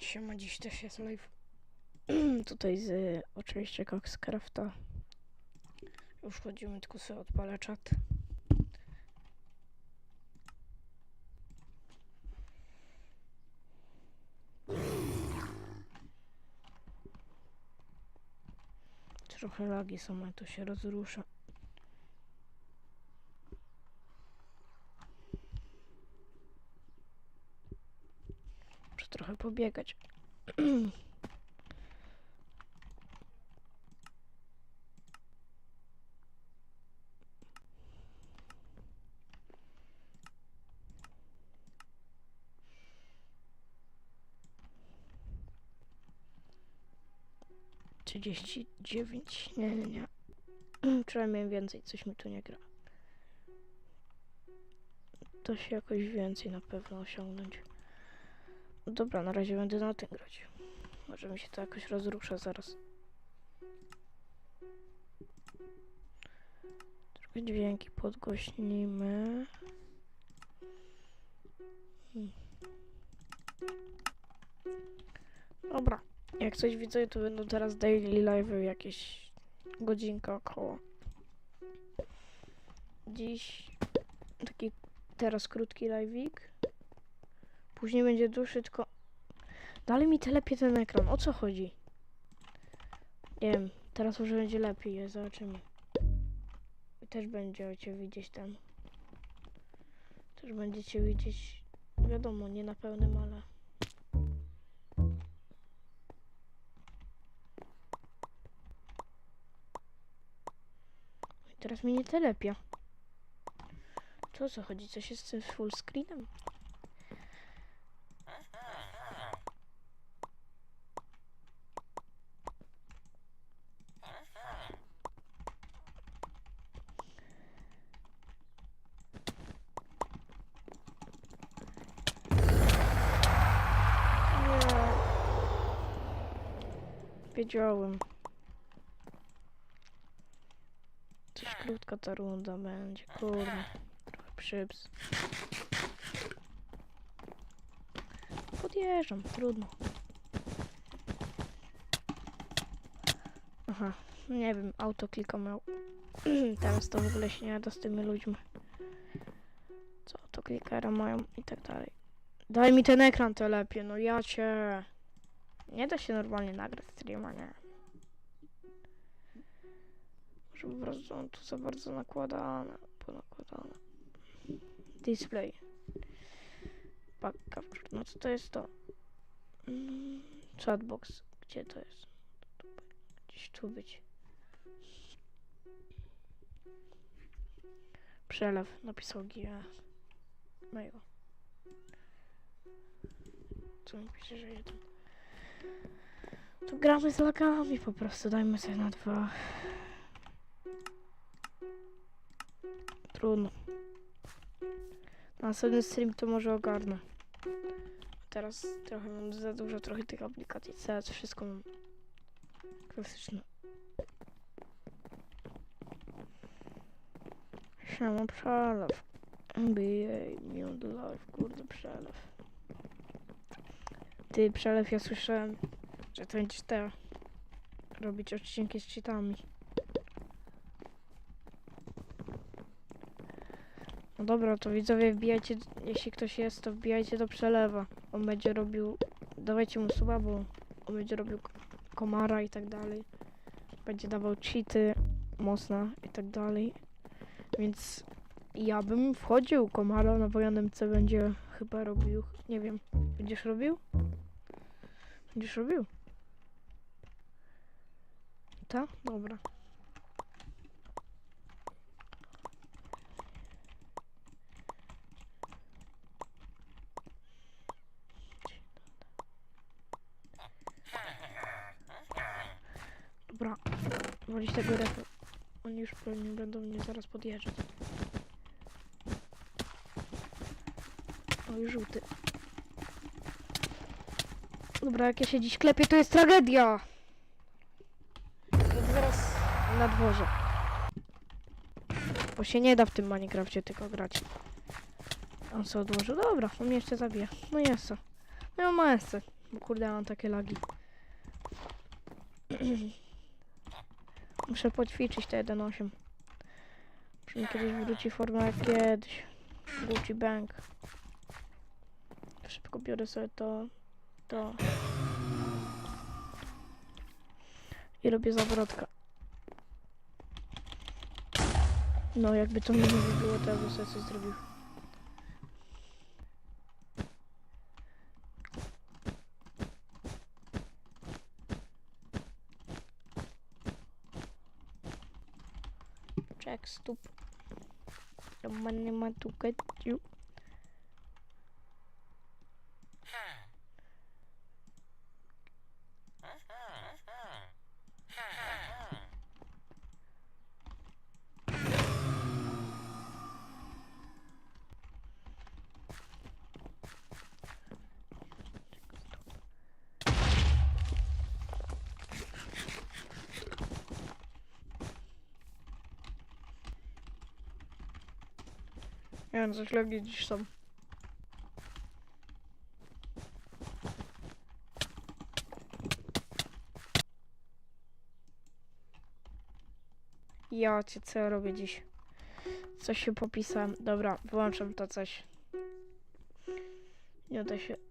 Siema, dziś też jest live. Tutaj z y, oczywiście Coxcrafta. Już wchodzimy, tylko sobie odpalę czat. Trochę lagi są, ale to się rozrusza. Muszę trochę pobiegać. Trzydzieści dziewięć. Nie, nie, nie. Wczoraj więcej, coś mi tu nie gra. To się jakoś więcej na pewno osiągnąć. Dobra, na razie będę na tym grać. Może mi się to jakoś rozrusza zaraz. Trochę dźwięki podgłośnimy. Hmm. Dobra, jak coś widzę, to będą teraz daily live jakieś godzinka około. Dziś taki teraz krótki live'ik. Później będzie dłuższy, tylko dalej mi telepie ten ekran. O co chodzi? Nie wiem, teraz może będzie lepiej, zobaczymy. Wy Też będziecie widzieć tam. Też będziecie widzieć, wiadomo, nie na pełnym, ale... I Teraz mi nie telepia. To o co chodzi? Coś jest z tym full screenem? Wiedziałem. Coś krótka ta runda będzie, kurde. Trochę przyps. Podjeżdżam, trudno. Aha, nie wiem, auto klika miał. Teraz to w ogóle się nie da z tymi ludźmi. Co autoklikera mają i tak dalej. Daj mi ten ekran to lepiej, no ja cię. Nie da się normalnie nagrać streama, nie. Może po prostu on tu za bardzo nakładane, ponakładane. Display. Back capture. No co to jest to? Mm, chatbox. Gdzie to jest? Gdzieś tu być. Przelew. Napisał GS. Mail. Co mi pisze, że jeden. Tu gramy z lagami po prostu. Dajmy sobie na dwa. Trudno. Na następny stream to może ogarnę. Teraz trochę mam za dużo trochę tych aplikacji. Teraz wszystko mam klasyczne. Siema przelew. NBA, Beyond Life, kurde przelew. Ty przelew, ja słyszałem, że to będziesz te robić odcinki z cheatami. No dobra, to widzowie wbijajcie, jeśli ktoś jest, to wbijajcie do przelewa. On będzie robił, dawajcie mu suba, bo on będzie robił komara i tak dalej. Będzie dawał cheaty, mocna i tak dalej. Więc ja bym wchodził, komara na wojanym C będzie chyba robił, nie wiem, będziesz robił? Będziesz robił? Tak? Dobra. Dobra, wolić tego refu. Oni już pewnie będą mnie zaraz podjeżdżać. Oj, żółty. Dobra, jak ja się dziś klepię, to jest tragedia! Będę zaraz na dworze. Bo się nie da w tym Minecrafcie tylko grać. On co odłożył? Dobra, on mnie jeszcze zabije. No jest co. No ja mam ASC. Bo kurde, ja mam takie lagi. Muszę poćwiczyć te 1.8. Muszę mi kiedyś wróci forma jak kiedyś. Gucci Bank. Szybko biorę sobie to, to. I robię zawrotka. No, jakby to mnie nie było, to ja bym sobie coś zrobił. Jack, stop. The money man to get Nie wiem, coś lagi dziś są. Ja cię co ja robię dziś? Coś się popisałem. Dobra, wyłączam to coś. Nie da się.